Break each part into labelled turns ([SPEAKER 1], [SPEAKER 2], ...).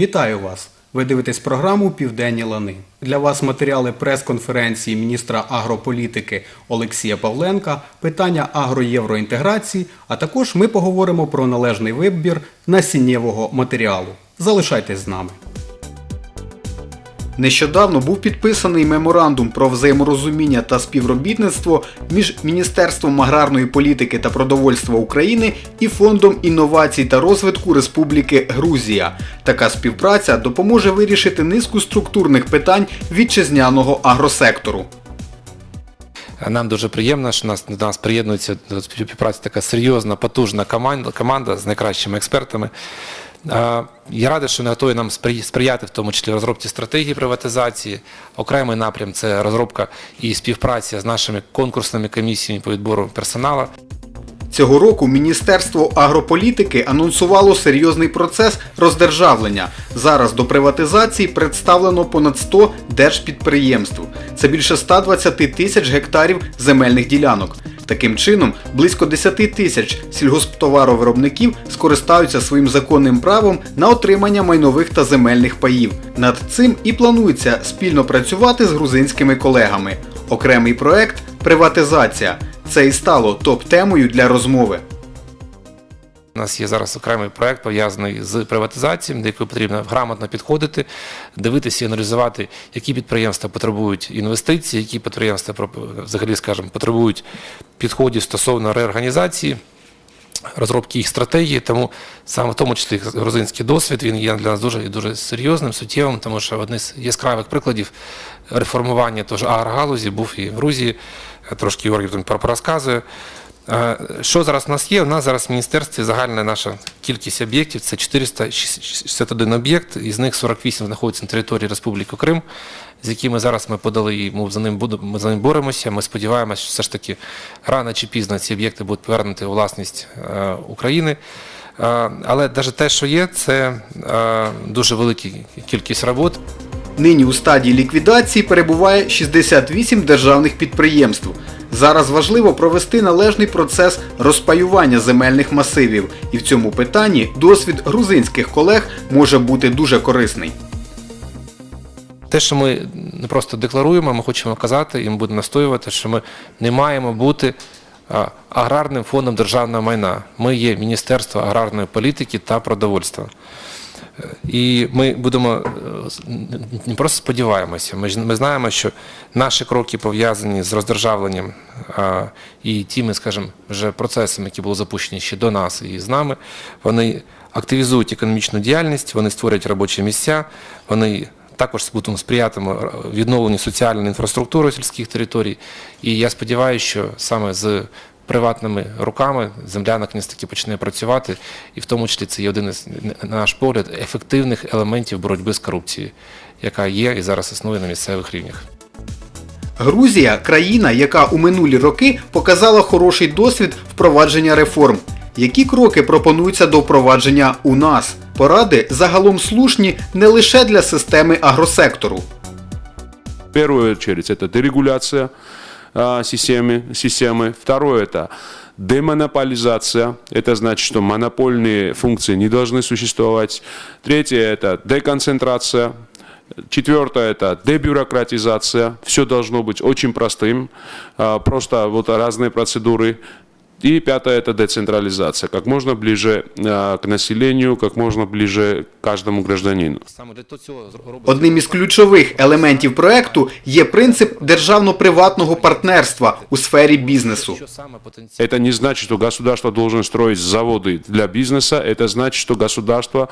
[SPEAKER 1] Вітаю вас! Ви дивитесь програму Південні лани. Для вас матеріали прес-конференції міністра агрополітики Олексія Павленка, питання агроєвроінтеграції, а також ми поговоримо про належний вибір насіннєвого матеріалу. Залишайтесь з нами. Нещодавно був підписаний меморандум про взаєморозуміння та співробітництво між Міністерством аграрної політики та продовольства України і Фондом інновацій та розвитку Республіки Грузія. Така співпраця допоможе вирішити низку структурних питань вітчизняного агросектору.
[SPEAKER 2] Нам дуже приємно, що нас до нас приєднується до співпраці така серйозна, потужна команда, команда з найкращими експертами. Я радий, що вони готові нам сприяти, в тому числі розробці стратегії приватизації. Окремий напрям це розробка і співпраця з нашими конкурсними комісіями по відбору персоналу.
[SPEAKER 1] Цього року Міністерство агрополітики анонсувало серйозний процес роздержавлення. Зараз до приватизації представлено понад 100 держпідприємств. Це більше 120 тисяч гектарів земельних ділянок. Таким чином, близько 10 тисяч сільгосптоваровиробників скористаються своїм законним правом на отримання майнових та земельних паїв. Над цим і планується спільно працювати з грузинськими колегами. Окремий проект приватизація. Це і стало топ-темою для розмови.
[SPEAKER 2] У нас є зараз окремий проект пов'язаний з приватизацією, до якої потрібно грамотно підходити, дивитися і аналізувати, які підприємства потребують інвестицій, які підприємства взагалі, скажімо, потребують підходів стосовно реорганізації. Розробки їх стратегії, тому саме в тому числі грузинський досвід він є для нас дуже і дуже серйозним, суттєвим, тому що одне з яскравих прикладів реформування теж агрогалузі був і в Грузії. Трошки Георгій. Е, Що зараз у нас є? У нас зараз в міністерстві загальна наша кількість об'єктів це 461 об'єкт, із них 48 знаходяться на території Республіки Крим, з якими зараз ми подали і ми за ним за ним боремося. Ми сподіваємося, що все ж таки рано чи пізно ці об'єкти будуть повернуті у власність е, України. Е, Але навіть те, що є, це е, дуже велика кількість робот.
[SPEAKER 1] Нині у стадії ліквідації перебуває 68 державних підприємств. Зараз важливо провести належний процес розпаювання земельних масивів, і в цьому питанні досвід грузинських колег може бути дуже корисний.
[SPEAKER 2] Те, що ми не просто декларуємо, ми хочемо казати і ми будемо настоювати, що ми не маємо бути аграрним фондом державного майна. Ми є Міністерство аграрної політики та продовольства. І ми будемо е, не просто сподіваємося, ми, ми знаємо, що наші кроки пов'язані з роздержавленням а, і тими, скажімо, вже процесами, які були запущені ще до нас і з нами, вони активізують економічну діяльність, вони створюють робочі місця, вони також будемо сприятиме відновленню соціальної інфраструктури сільських територій. І я сподіваюся, що саме з приватними руками земля наконець таки почне працювати, і в тому числі це є один із, на наш погляд, ефективних елементів боротьби з корупцією, яка є і зараз існує на місцевих рівнях.
[SPEAKER 1] Грузія країна, яка у минулі роки показала хороший досвід впровадження реформ. Які кроки пропонуються до впровадження у нас? Поради загалом слушні не лише для системи агросектору.
[SPEAKER 3] В первую очередь это дерегуляция а, системы, системы. Второе это демонополизация. Это значит, что монопольные функции не должны существовать. Третье это деконцентрация. Четвертое – это дебюрократизация. Все должно быть очень простым, а, просто вот разные процедуры. И пятое – это децентрализация. Как можно ближе а, к населению, как можно ближе к каждому гражданину.
[SPEAKER 2] Саме для цього
[SPEAKER 1] Одним із ключових елементів проекту є принцип державно-приватного партнерства у сфері бізнесу.
[SPEAKER 2] що саме потенціал.
[SPEAKER 3] Это не значит, что государство должен строить заводы для бизнеса. Это значит, что государство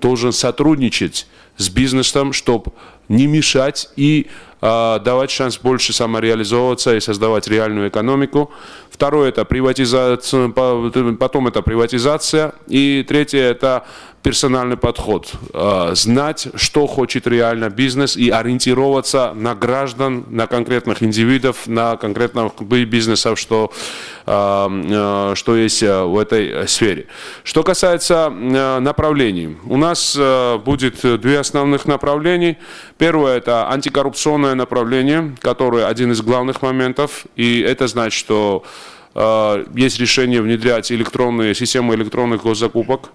[SPEAKER 3] должен сотрудничать с бизнесом, чтобы не мешать и а, давать шанс больше самореализовываться и создавать реальную экономику. Второе это приватизация, по- потом это приватизация. И третье это персональный подход. А, Знать, что хочет реально бизнес и ориентироваться на граждан, на конкретных индивидов, на конкретных би- бизнесов, что, а, а, что есть а, в этой э, сфере. Что касается а, направлений. У нас а, будет э, две основных направлений. Первое – это антикоррупционное направление, которое один из главных моментов. И это значит, что э, есть решение внедрять электронные системы электронных госзакупок.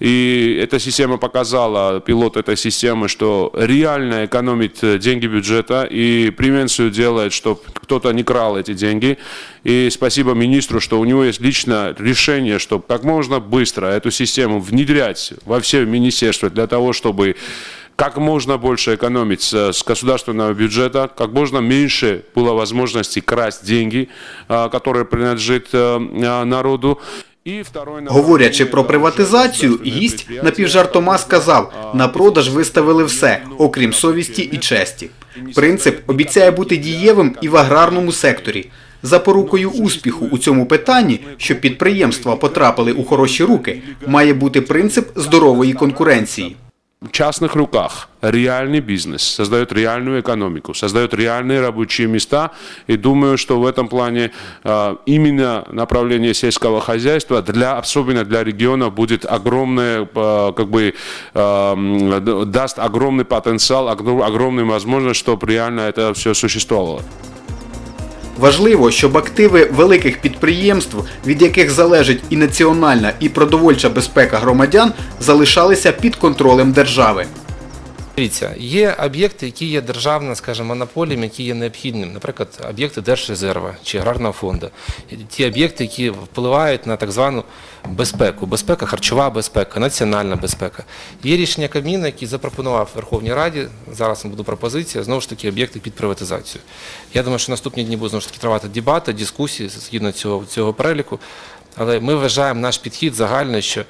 [SPEAKER 3] И эта система показала, пилот этой системы, что реально экономит э, деньги бюджета и превенцию делает, чтобы кто-то не крал эти деньги. И спасибо министру, что у него есть лично решение, чтобы как можно быстро эту систему внедрять во все министерства для того, чтобы как можно больше экономить с с государственного бюджета, как можно меньше было возможности красть деньги, а, которые принадлежат э, а, народу. І второе
[SPEAKER 1] Говорячи про
[SPEAKER 3] направление,
[SPEAKER 1] приватизацію,
[SPEAKER 3] государственные
[SPEAKER 1] гість
[SPEAKER 3] предприятия,
[SPEAKER 1] напівжартома сказав: на продаж виставили все, окрім совісті і честі. Принцип обіцяє бути дієвим і в аграрному секторі. Запорукою успіху у цьому питанні, щоб підприємства потрапили у хороші руки, має бути принцип здорової конкуренції.
[SPEAKER 3] в частных руках реальный бизнес, создает реальную экономику, создает реальные рабочие места. И думаю, что в этом плане а, именно направление сельского хозяйства, для, особенно для регионов, будет огромное, а, как бы, а, м, д- даст огромный потенциал, огром- огромную возможность, чтобы реально это все существовало.
[SPEAKER 1] Важливо, щоб активи великих підприємств, від яких залежить і національна, і продовольча безпека громадян, залишалися під контролем держави.
[SPEAKER 2] Дивіться, є об'єкти, які є державним, скажімо, монополієм, які є необхідним, наприклад, об'єкти Держрезерва чи аграрного фонду. Ті об'єкти, які впливають на так звану безпеку, безпека, харчова безпека, національна безпека. Є рішення Кабміну, який запропонував Верховній Раді, зараз буде пропозиція, знову ж таки, об'єкти під приватизацію. Я думаю, що наступні дні будуть знову ж таки тривати дебати, дискусії згідно цього, цього переліку. Але ми вважаємо наш підхід загальний, що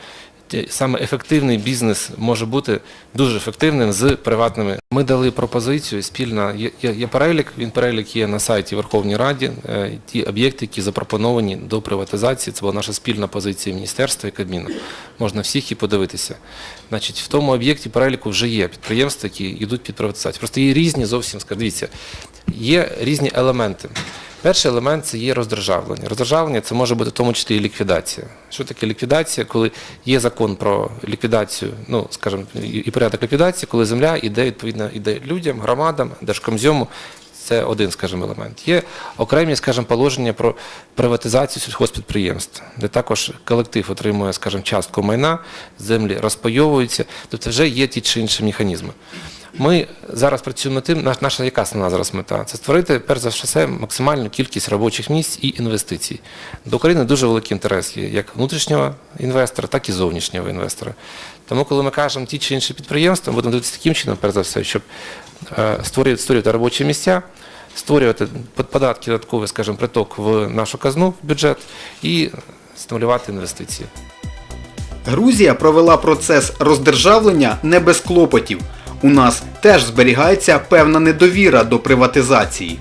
[SPEAKER 2] саме ефективний бізнес може бути дуже ефективним з приватними. Ми дали пропозицію спільно. Є, є, перелік. Він перелік є на сайті Верховної Ради. е, Ті об'єкти, які запропоновані до приватизації. Це була наша спільна позиція міністерства і Кабміну. Можна всіх і подивитися. Значить, в тому об'єкті переліку вже є підприємства, які йдуть під приватизацію. Просто є різні зовсім дивіться, є різні елементи. Перший елемент це є роздержавлення. Роздержавлення це може бути в тому числі і ліквідація. Що таке ліквідація? Коли є закон про ліквідацію, ну скажімо, і порядок ліквідації, коли земля йде відповідно іде людям, громадам, держкомзьому. Це один, скажімо, елемент. Є окремі, скажімо, положення про приватизацію сільхозпідприємств, де також колектив отримує, скажімо, частку майна, землі розпайовуються, тобто вже є ті чи інші механізми. Ми зараз працюємо над тим, наша яка основна зараз мета? Це створити, перш за все, максимальну кількість робочих місць і інвестицій. До України дуже великий інтерес є як внутрішнього інвестора, так і зовнішнього інвестора. Тому, коли ми кажемо ті чи інші підприємства, будемо дивитися таким чином, перш за все, щоб е, створювати, створювати робочі місця, створювати податки додатковий, скажімо, приток в нашу казну, в бюджет і стимулювати інвестиції.
[SPEAKER 1] Грузія провела процес роздержавлення не без клопотів. У нас теж зберігається певна недовіра до приватизації.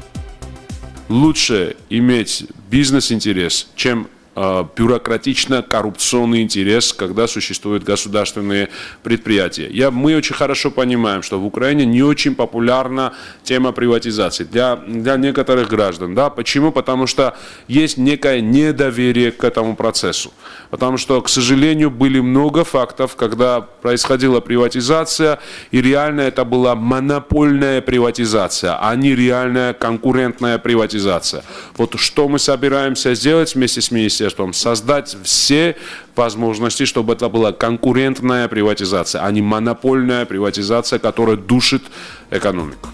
[SPEAKER 3] лучше иметь бизнес-интерес, чем бюрократично-коррупционный интерес, когда существуют государственные предприятия. Я, мы очень хорошо понимаем, что в Украине не очень популярна тема приватизации для, для некоторых граждан. Да? Почему? Потому что есть некое недоверие к этому процессу. Потому что, к сожалению, были много фактов, когда происходила приватизация, и реально это была монопольная приватизация, а не реальная конкурентная приватизация. Вот что мы собираемся сделать вместе с министерством? Создать все возможности, чтобы это была конкурентная приватизация, а не монопольная приватизация, которая душит экономику.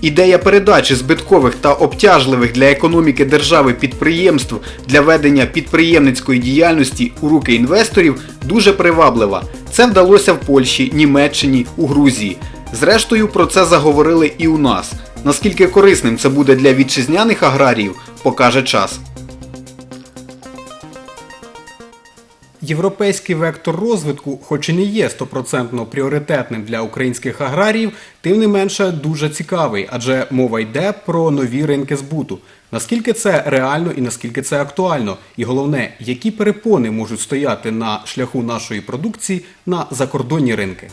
[SPEAKER 1] Ідея передачі збиткових та обтяжливих для економіки держави підприємств для ведення підприємницької діяльності у руки інвесторів дуже приваблива. Це вдалося в Польщі, Німеччині, у Грузії. Зрештою, про це заговорили і у нас. Наскільки корисним це буде для вітчизняних аграріїв, покаже час. Європейський вектор розвитку, хоч і не є стопроцентно пріоритетним для українських аграріїв, тим не менше дуже цікавий, адже мова йде про нові ринки збуту. Наскільки це реально і наскільки це актуально? І головне, які перепони можуть стояти на шляху нашої продукції на закордонні ринки?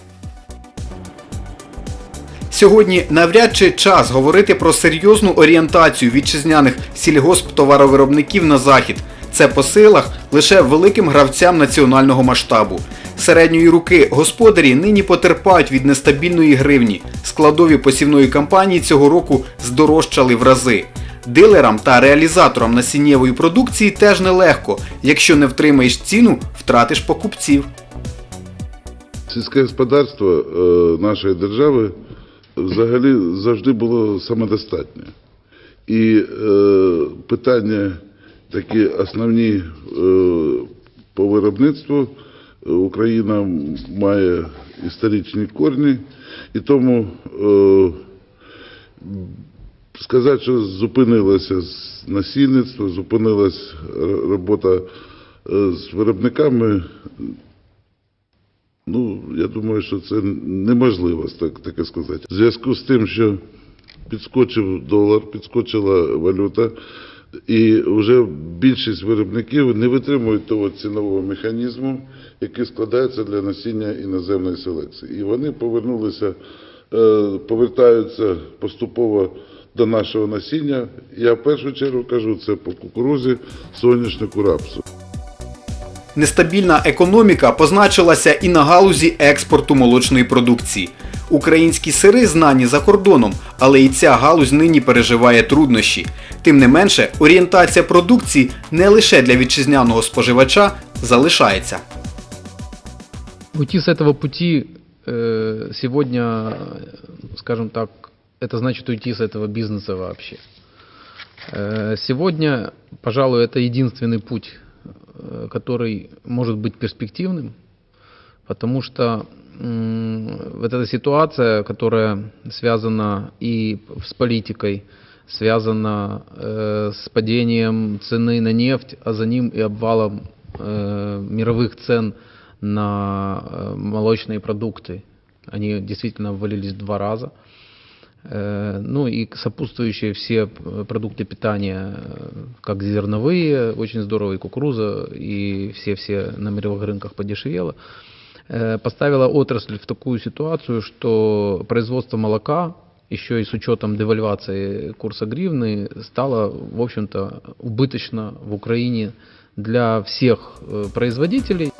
[SPEAKER 1] Сьогодні навряд чи час говорити про серйозну орієнтацію вітчизняних сільгосптоваровиробників на захід. Це по силах лише великим гравцям національного масштабу. Середньої руки господарі нині потерпають від нестабільної гривні. Складові посівної кампанії цього року здорожчали в рази. Дилерам та реалізаторам насіннєвої продукції теж нелегко. Якщо не втримаєш ціну, втратиш покупців.
[SPEAKER 4] Сільське господарство е, нашої держави взагалі завжди було самодостатнє. І е, питання такі основні е, по виробництву е, Україна має історичні корні, і тому е, сказати, що зупинилося насильництво, зупинилась р- робота з виробниками, Ну, я думаю, що це неможливо так, таке сказати. В зв'язку з тим, що підскочив долар, підскочила валюта, і вже більшість виробників не витримують того цінового механізму, який складається для насіння іноземної селекції. І вони повернулися, е, повертаються поступово до нашого насіння. Я в першу чергу кажу це по кукурузі, соняшнику, рапсу.
[SPEAKER 1] Нестабільна економіка позначилася і на галузі експорту молочної продукції. Українські сири знані за кордоном, але і ця галузь нині переживає труднощі. Тим не менше, орієнтація продукції не лише для вітчизняного споживача залишається.
[SPEAKER 5] Уйти с этого пути э, сегодня, э, скажем так, это значит уйти с этого бизнеса вообще. Э, сегодня, пожалуй, это единственный путь, э, который может быть перспективным, потому что м, Вот эта ситуация, которая связана и с политикой, связана э, с падением цены на нефть, а за ним и обвалом э, мировых цен на э, молочные продукты. Они действительно обвалились в два раза. Э, Ну и сопутствующие все продукты питания, как зерновые, очень здорово, и кукуруза, и все-все на мировых рынках подешевело, поставила отрасль в такую ситуацию, что производство молока, еще и с учетом девальвации курса гривны, стало, в общем-то, убыточно в Украине для всех э, производителей.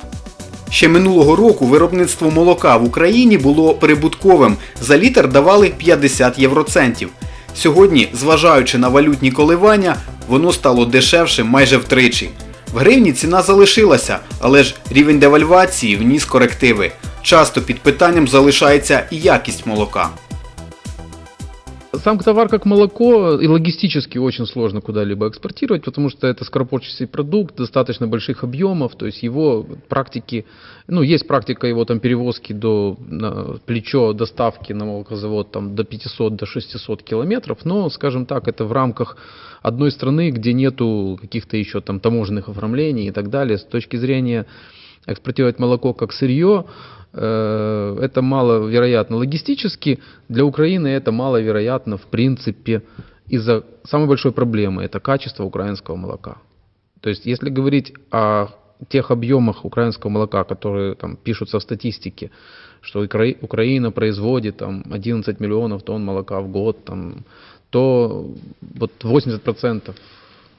[SPEAKER 1] Ще минулого року виробництво молока в Україні було прибутковим. За літр давали 50 євроцентів. Сьогодні, зважаючи на валютні коливання, воно стало дешевшим майже втричі. В гривні ціна залишилася, але ж рівень девальвації вніс корективи. Часто під питанням залишається і якість молока.
[SPEAKER 5] Сам товар как молоко и логистически очень сложно куда-либо экспортировать, потому что это скоропортящийся продукт достаточно больших объемов, то есть его практики, ну есть практика его там перевозки до на плечо доставки на молокозавод там до 500 до 600 километров, но скажем так это в рамках одной страны, где нету каких-то еще там таможенных оформлений и так далее. С точки зрения экспортировать молоко как сырье, э, это маловероятно логистически, для Украины это маловероятно в принципе из-за самой большой проблемы, это качество украинского молока. То есть если говорить о тех объемах украинского молока, которые там пишутся в статистике, что Укра- Украина производит там 11 миллионов тонн молока в год, там, то вот 80%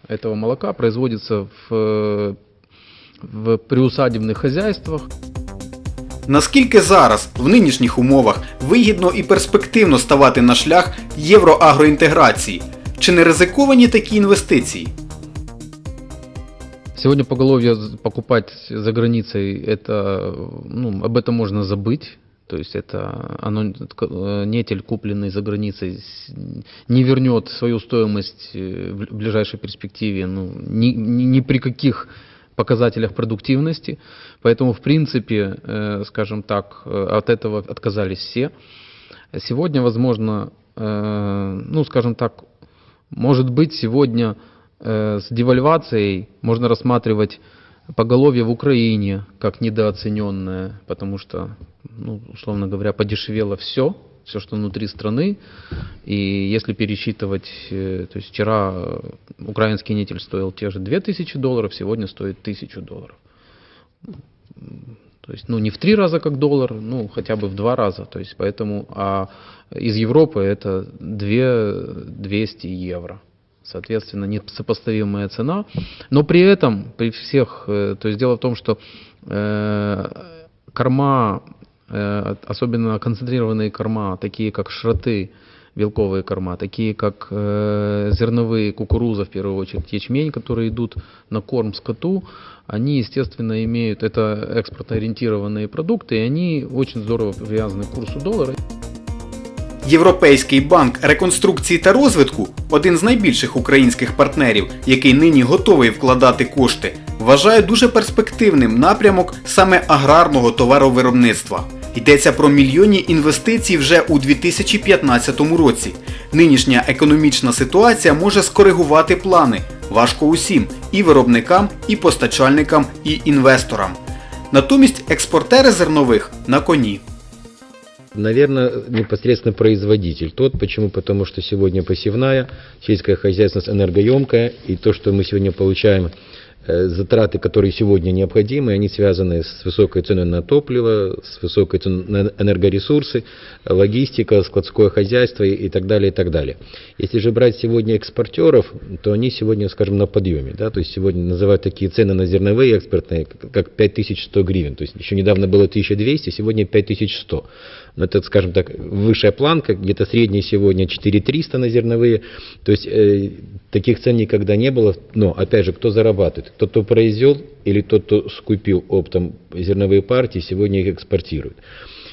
[SPEAKER 5] этого молока производится в, в приусадебных хозяйствах.
[SPEAKER 1] Наскільки зараз, в нинішніх умовах, вигідно і перспективно ставати на шлях євроагроінтеграції? Чи не ризиковані такі інвестиції?
[SPEAKER 5] Сегодня поголовье з- покупать за границей, это, ну, об этом можно забыть. То есть это оно, э, нетель, купленный за границей, с- не вернет свою стоимость э, в ближайшей перспективе ну, ни, ни, ни при каких показателях продуктивности. Поэтому, в принципе, э, скажем так, э, от этого отказались все. Сегодня, возможно, э, ну, скажем так, может быть, сегодня с девальвацией можно рассматривать поголовье в Украине как недооцененное, потому что, ну, условно говоря, подешевело все, все, что внутри страны. И если пересчитывать, э, то есть вчера украинский нитель стоил те же 2000 долларов, сегодня стоит 1000 долларов. То есть, ну, не в три раза как доллар, ну, хотя бы в два раза. То есть, поэтому, а из Европы это 2 200 евро. Соответственно, несопоставимая цена. Но при этом, при всех, э, то есть дело в том, что э, корма, особенно концентрированные корма, такие как шроты, белковые корма, такие как э, зерновые кукуруза, в первую очередь ячмень, которые идут на корм скоту, они, естественно, имеют, это экспортоориентированные продукты, и они очень здорово привязаны к курсу доллара.
[SPEAKER 1] Європейський банк реконструкції та розвитку один з найбільших українських партнерів, який нині готовий вкладати кошти, вважає дуже перспективним напрямок саме аграрного товаровиробництва. Йдеться про мільйонні інвестицій вже у 2015 році. Нинішня економічна ситуація може скоригувати плани. Важко усім і виробникам, і постачальникам, і інвесторам. Натомість експортери зернових на коні.
[SPEAKER 6] Наверное, непосредственно производитель. Тот, почему? Потому что сегодня посевная, сельское хозяйство энергоемкое, и то, что мы сегодня получаем, э, затраты, которые сегодня необходимы, они связаны с высокой ценой на топливо, с высокой ценой на энергоресурсы, логистика, складское хозяйство и и так далее, и так далее. Если же брать сегодня экспортеров, то они сегодня, скажем, на подъеме. Да? То есть сегодня называют такие цены на зерновые экспортные, как 5100 гривен. То есть еще недавно было 1200, сегодня 5100. Но это, скажем так, высшая планка, где-то средняя сегодня 4300 на зерновые. То есть э, таких цен никогда не было. Но, опять же, кто зарабатывает? Тот, кто произвел или тот, кто скупил оптом зерновые партии, сегодня их экспортирует.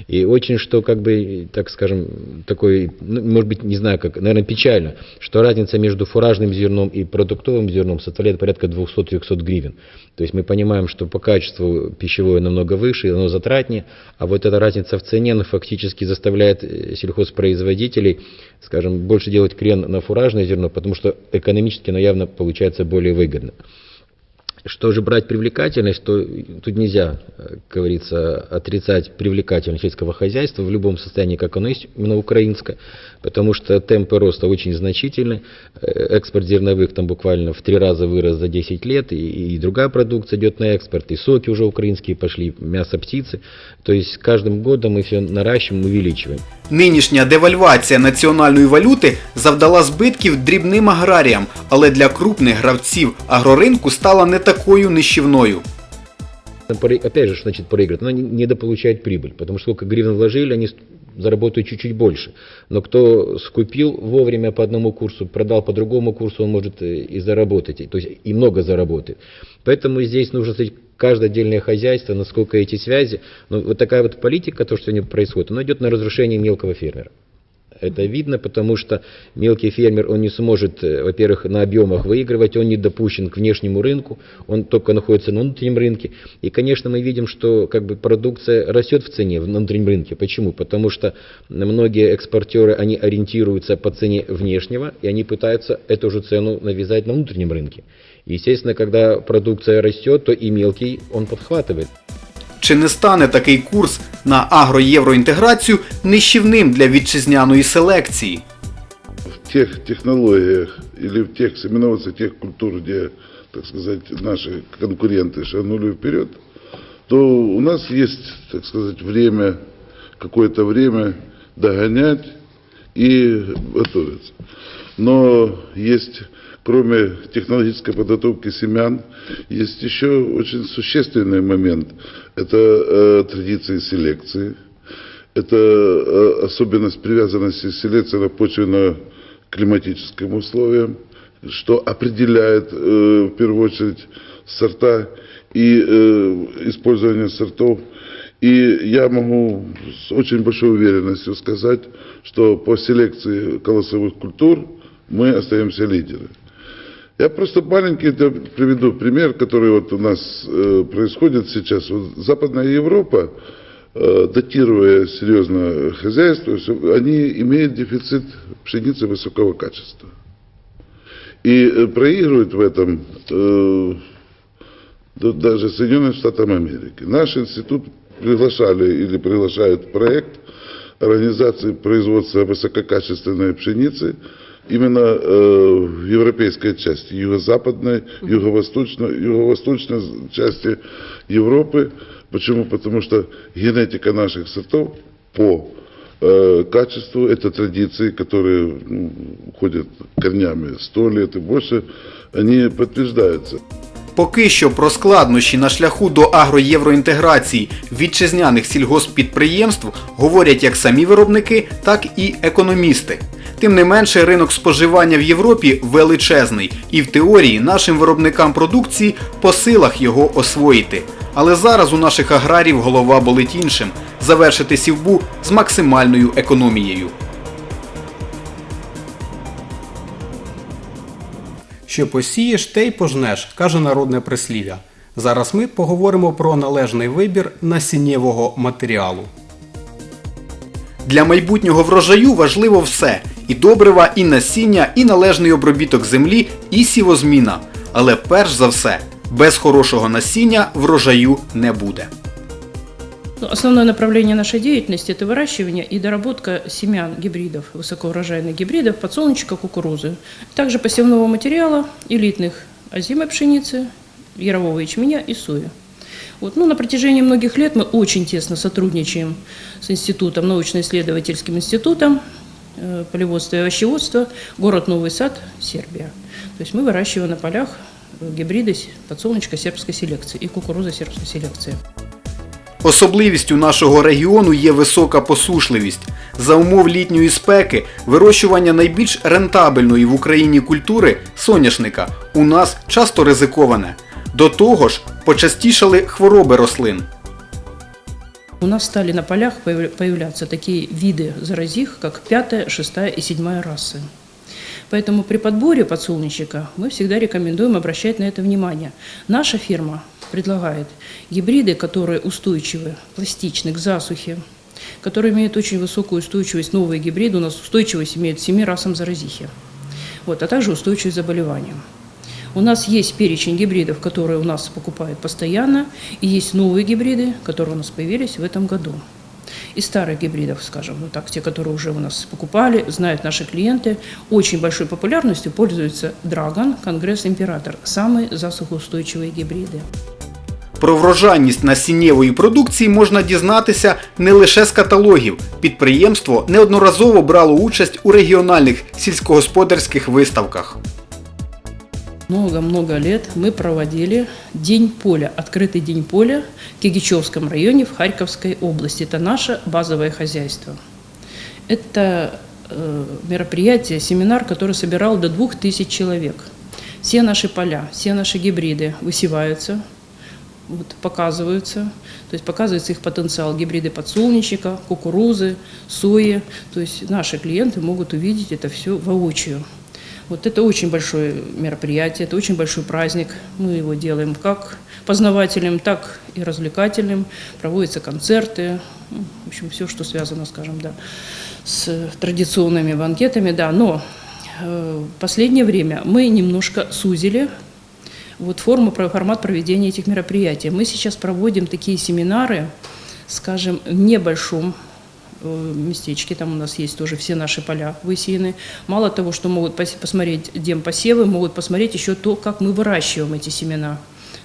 [SPEAKER 6] И очень, что как бы, так скажем, такой, ну, может быть, не знаю как, наверное, печально, что разница между фуражным зерном и продуктовым зерном составляет порядка 200-300 гривен. То есть мы понимаем, что по качеству пищевое намного выше, оно затратнее, а вот эта разница в цене, она фактически заставляет э, сельхозпроизводителей, скажем, больше делать крен на фуражное зерно, потому что экономически оно явно получается более выгодно. Что же брать привлекательность, то тут нельзя, э, как говорится, отрицать привлекательность сельского хозяйства в любом состоянии, как оно есть, именно украинское, потому что темпы роста очень значительны. Э, Экспорт зерновых там буквально в три раза вырос за 10 лет, и, и другая продукция идет на экспорт, и соки уже украинские пошли, мясо птицы. То есть с каждым годом мы все наращиваем, увеличиваем.
[SPEAKER 1] Нинішня девальвація національної валюти завдала збитків дрібним аграріям, але для крупних гравців агроринку стала не такою нищівною.
[SPEAKER 6] Поры- Опять же, что значит проигрывать? Она не- недополучает прибыль, потому что сколько гривен вложили, они заработают чуть-чуть больше. Но кто скупил вовремя по одному курсу, продал по другому курсу, он может э, и заработать, то есть и много заработает. Поэтому здесь нужно смотреть каждое отдельное хозяйство, насколько эти связи. Но вот такая вот политика, то, что сегодня происходит, она идет на разрушение мелкого фермера. Это видно, потому что мелкий фермер, он не сможет, э, во-первых, на объемах выигрывать, он не допущен к внешнему рынку, он только находится на внутреннем рынке. И, конечно, мы видим, что как бы продукция растет в цене на внутреннем рынке. Почему? Потому что многие экспортеры, они ориентируются по цене внешнего, и они пытаются эту же цену навязать на внутреннем рынке. Естественно, когда продукция растет, то и мелкий он подхватывает.
[SPEAKER 1] Чи не стане такий курс на агро-євроінтеграцію нищівним для вітчизняної селекції?
[SPEAKER 4] в тех технологиях или в тех семеноваться тех культур, где, так сказать, наши конкуренты шагнули вперед, то у нас есть, так сказать, время, какое-то время и готовиться. Но есть, кроме технологической подготовки семян, есть еще очень существенный момент. Это э, традиции селекции, это э, особенность привязанности селекции на почвенно-климатическим условиям, что определяет э, в первую очередь сорта и э, использование сортов. И я могу с очень большой уверенностью сказать, что по селекции колосовых культур мы остаемся лидеры. Я просто маленький приведу пример, который вот у нас э, происходит сейчас. Вот Западная Европа, э, датируя серьезно хозяйство, они имеют дефицит пшеницы высокого качества. И э, проигрывают в этом э, да- даже Соединенным Штатам Америки. Наш институт приглашали или приглашают проект организации производства высококачественной пшеницы именно э, в европейской части, юго-западной, юго-восточной, юго-восточной части Европы. Почему? Потому что генетика наших сортов по э, качеству, это традиции, которые ну, уходят корнями 100 лет и больше, они подтверждаются.
[SPEAKER 1] Поки що про складнощі на шляху до агроєвроінтеграції вітчизняних сільгосппідприємств говорять як самі виробники, так і економісти. Тим не менше, ринок споживання в Європі величезний, і в теорії нашим виробникам продукції по силах його освоїти. Але зараз у наших аграрів голова болить іншим завершити сівбу з максимальною економією.
[SPEAKER 7] Що посієш, те й пожнеш, каже народне прислів'я. Зараз ми поговоримо про належний вибір насіннєвого матеріалу.
[SPEAKER 1] Для майбутнього врожаю важливо все: і добрива, і насіння, і належний обробіток землі, і сівозміна. Але перш за все, без хорошого насіння врожаю не буде.
[SPEAKER 8] Ну, Основное направление нашей деятельности – это выращивание и доработка семян гибридов, высокоурожайных гибридов, подсолнечника, кукурузы. Также посевного материала, элитных озимой пшеницы, ярового ячменя и сои. Вот. Ну, на протяжении многих лет мы очень тесно сотрудничаем с институтом, научно-исследовательским институтом э, полеводства и овощеводства, город Новый Сад, Сербия. То есть мы выращиваем на полях э, гибриды с- подсолнечка сербской селекции и кукуруза сербской селекции.
[SPEAKER 1] Особливістю нашого регіону є висока посушливість. За умов літньої спеки вирощування найбільш рентабельної в Україні культури соняшника у нас часто ризиковане. До того ж, почастішали хвороби рослин.
[SPEAKER 8] У нас стали на полях появ- появляться такие виды заразих, как пятая, шестая и седьмая расы. Поэтому при подборе подсолнечника мы всегда рекомендуем обращать на это внимание. Наша фирма предлагает гибриды, которые устойчивы, пластичны к засухе, которые имеют очень высокую устойчивость. Новые гибриды у нас устойчивость имеют семи расам заразихи, вот, а также устойчивость к заболеваниям. У нас есть перечень гибридов, которые у нас покупают постоянно, и есть новые гибриды, которые у нас появились в этом году. Из старых гибридов, скажем, ну так, те, которые уже у нас покупали, знают наши клиенты, очень большой популярностью пользуются Драгон, Конгресс, Император, самые засухоустойчивые гибриды.
[SPEAKER 1] Про врожайність насіннєвої продукції можна дізнатися не лише з каталогів. Підприємство неодноразово брало участь у регіональних сільськогосподарських виставках.
[SPEAKER 8] Много-много лет мы проводили День поля, открытый День поля в Кигичевском районе в Харьковской области. Это наше базовое хозяйство. Это э, мероприятие, семинар, который собирал до 2000 человек. Все наши поля, все наши гибриды высеваются, вот, показываются, то есть показывается их потенциал гибриды подсолнечника, кукурузы, сои. То есть наши клиенты могут увидеть это все воочию. Вот это очень большое мероприятие, это очень большой праздник. Мы его делаем как познавательным, так и развлекательным. Проводятся концерты, ну, в общем, все, что связано, скажем, да, с традиционными банкетами, да. Но э, последнее время мы немножко сузили вот форму, формат проведения этих мероприятий. Мы сейчас проводим такие семинары, скажем, в небольшом местечке, там у нас есть тоже все наши поля высеяны. Мало того, что могут пос- посмотреть демпосевы, могут посмотреть еще то, как мы выращиваем эти семена,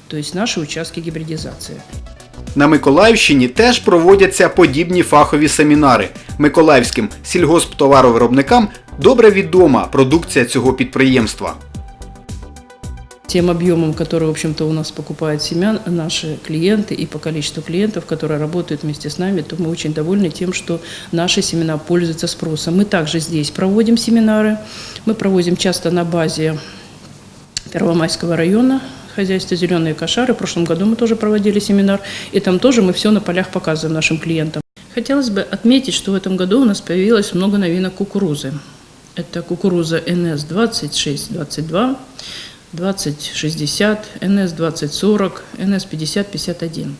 [SPEAKER 8] то есть наши участки гибридизации.
[SPEAKER 1] На Миколаївщині теж проводяться подібні фахові семінари. Миколаївським сільгосптоваровиробникам добре відома продукція цього підприємства.
[SPEAKER 8] Тем объемом, который, в общем-то, у нас покупают семян наши клиенты и по количеству клиентов, которые работают вместе с нами, то мы очень довольны тем, что наши семена пользуются спросом. Мы также здесь проводим семинары. Мы проводим часто на базе Первомайского района хозяйство «Зеленые кошары». В прошлом году мы тоже проводили семинар, и там тоже мы все на полях показываем нашим клиентам. Хотелось бы отметить, что в этом году у нас появилось много новинок кукурузы. Это кукуруза НС-26-22, 2060, НС-2040, НС-5051.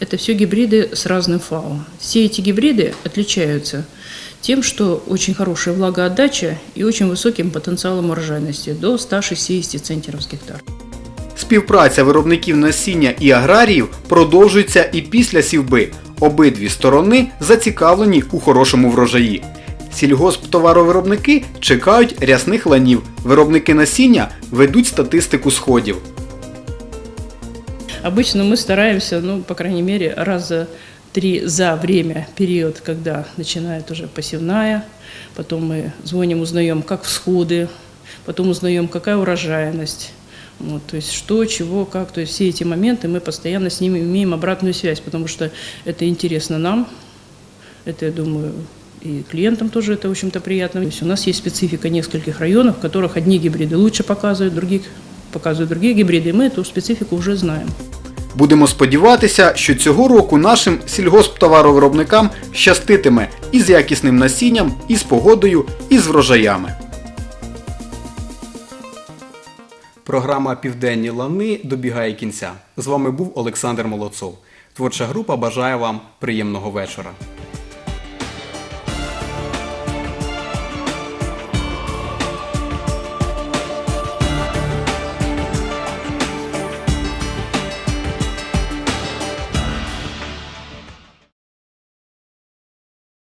[SPEAKER 8] Это все гибриды с разным ФАО. Все эти гибриды отличаются тем, что очень хорошая влагоотдача и очень высоким потенциалом урожайности до 160 центнеров с гектар.
[SPEAKER 1] Співпраця виробників насіння і аграріїв продовжується і після сівби. Обидві сторони зацікавлені у хорошому врожаї. Сільгосптоваровиробники чекають рясних ланів. Виробники насіння ведуть статистику сходів.
[SPEAKER 8] Обычно мы стараемся, ну, по крайней мере, раза три за время, период, когда начинает уже посевная, потом мы звоним, узнаем, как всходы, потом узнаем, какая урожайность, вот, то есть что, чего, как, то есть все эти моменты мы постоянно с ними имеем обратную связь, потому что это интересно нам, это, я думаю, и клиентам тоже это, в общем-то, приятно. То есть у нас есть специфика нескольких районов, в которых одни гибриды лучше показывают, других показывают другие гибриды, и мы эту специфику уже знаем.
[SPEAKER 1] Будемо сподіватися, що цього року нашим сільгосптоваровиробникам щаститиме і з якісним насінням, і з погодою, і з врожаями.
[SPEAKER 7] Програма Південні лани добігає кінця. З вами був Олександр Молодцов. Творча група бажає вам приємного вечора.